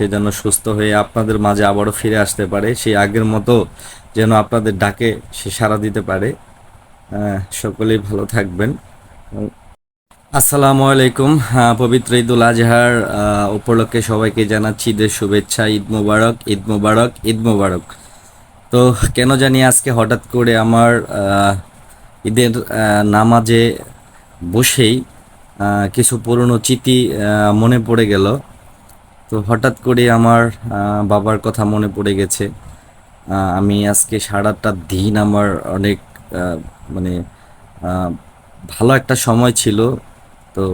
সে যেন সুস্থ হয়ে আপনাদের মাঝে আবারও ফিরে আসতে পারে সেই আগের মতো যেন আপনাদের ডাকে সে সাড়া দিতে পারে। সকলেই ভালো থাকবেন। আসসালামু আলাইকুম। পবিত্র ঈদুল আজহার উপলক্ষে সবাইকে জানাচ্ছি ঈদের শুভেচ্ছা। ঈদ মোবারক ঈদ মোবারক ঈদ মোবারক। তো কেন জানি আজকে হঠাৎ করে আমার ঈদের নামাজে বসেই কিছু পুরনো আহ, মনে পড়ে গেল। তো হঠাৎ করে আমার বাবার কথা মনে পড়ে গেছে। আমি আজকে সারাটা দিন আমার অনেক মানে ভালো একটা সময় ছিল। তো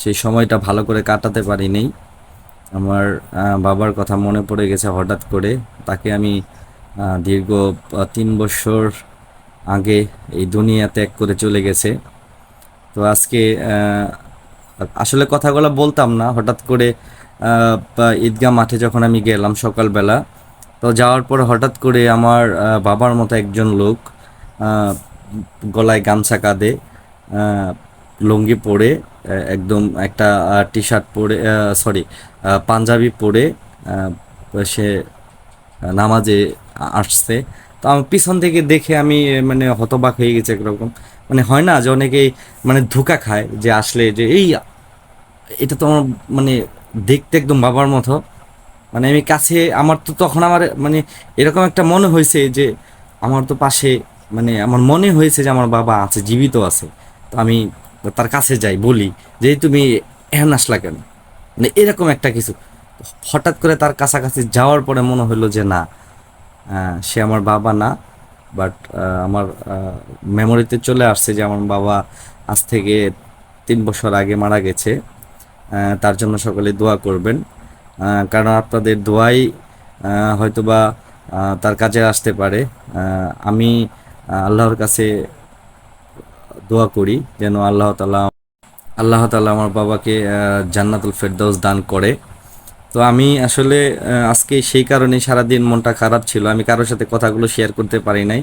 সেই সময়টা ভালো করে কাটাতে পারিনি। আমার বাবার কথা মনে পড়ে গেছে হঠাৎ করে। তাকে আমি দীর্ঘ তিন বছর আগে এই দুনিয়া ত্যাগ করে চলে গেছে। তো আজকে আসলে কথাগুলো বলতাম না। হঠাৎ করে ঈদগাহ মাঠে যখন আমি গেলাম সকালবেলা, তো যাওয়ার পর হঠাৎ করে আমার বাবার মতো একজন লোক গলায় গামছা কাঁধে লুঙ্গি পরে একদম একটা টি শার্ট পরে সরি পাঞ্জাবি পরে সে নামাজে আসছে। তো আমার পিছন থেকে দেখে আমি মানে হতবাক হয়ে গেছে একরকম। মানে হয় না যে অনেকেই মানে ধোকা খায় যে আসলে যে, এই, এটা তো আমার মানে দেখতে একদম বাবার মতো। মানে আমি কাছে, আমার তো তখন আমার মানে এরকম একটা মনে হয়েছে যে, আমার তো পাশে মানে আমার মনে হয়েছে যে আমার বাবা আছে, জীবিত আছে। তো আমি তার কাছে যাই, বলি যে, তুমি এখন আসলা কেন? মানে এরকম একটা কিছু। হঠাৎ করে তার কাছাকাছি যাওয়ার পরে মনে হলো যে, না সে আমার বাবা না। বাট আমার মেমোরিতে চলে আসছে যে, আমার বাবা আজ থেকে তিন বছর আগে মারা গেছে। তার জন্য সকলে দোয়া করবেন। কারণ আপনাদের দোয়াই হয়তোবা তার কাজে আসতে পারে। আমি আল্লাহর কাছে দোয়া করি যেন আল্লাহ তালা আল্লাহ তালা আমার বাবাকে জান্নাতুল ফেরদৌস দান করে। তো আমি আসলে আজকে সেই কারণে সারাদিন মনটা খারাপ ছিল। আমি কারোর সাথে কথাগুলো শেয়ার করতে পারি নাই।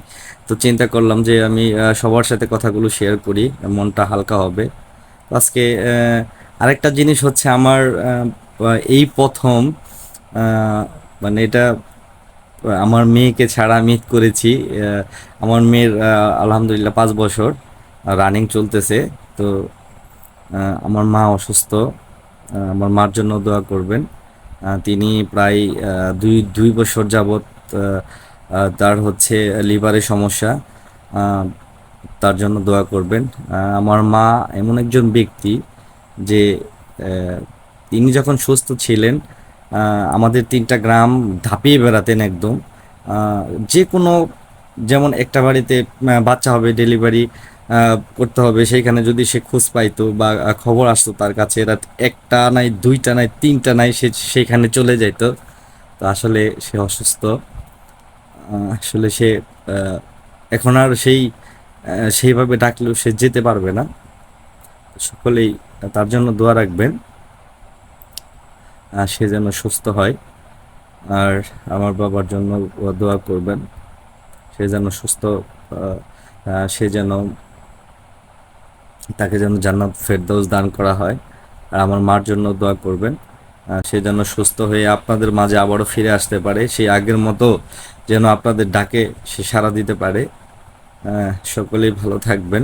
তো চিন্তা করলাম যে আমি সবার সাথে কথাগুলো শেয়ার করি, মনটা হালকা হবে। আজকে আরেকটা জিনিস হচ্ছে আমার এই প্রথম মানে এটা আমার মেয়েকে ছাড়া আমি করেছি আমার মেয়ের আলহামদুলিল্লাহ পাঁচ বছর রানিং চলতেছে, তো আমার মা অসুস্থ আমার মার জন্য দোয়া করবেন তিনি প্রায় দুই দুই বছর যাবৎ তার হচ্ছে লিভারের সমস্যা তার জন্য দোয়া করবেন আমার মা এমন একজন ব্যক্তি যে তিনি যখন সুস্থ ছিলেন আমাদের তিনটা গ্রাম ধাপিয়ে বেড়াতেন একদম। যে কোনো যেমন একটা বাড়িতে বাচ্চা হবে, ডেলিভারি করতে হবে, সেইখানে যদি সে খোঁজ পাইতো বা খবর আসতো তার কাছে রাত একটা নাই, দুইটা নাই, তিনটা নাই, সে সেইখানে চলে যাইতো। তো আসলে সে অসুস্থ। আসলে সে এখন আর সেই সেইভাবে ডাকলেও সে যেতে পারবে না। সকলেই তার জন্য দোয়া রাখবেন। সে যেন সুস্থ হয়। আর আমার বাবার জন্য দোয়া করবেন। সে যেন সুস্থ সে যেন তাকে যেন জান্নাত ফেরদৌস দান করা হয়। আর আমার মার জন্য দোয়া করবেন। সে যেন সুস্থ হয়ে আপনাদের মাঝে আবারও ফিরে আসতে পারে। সেই আগের মতো যেন আপনাদের ডাকে সে সাড়া দিতে পারে। সকলেই ভালো থাকবেন।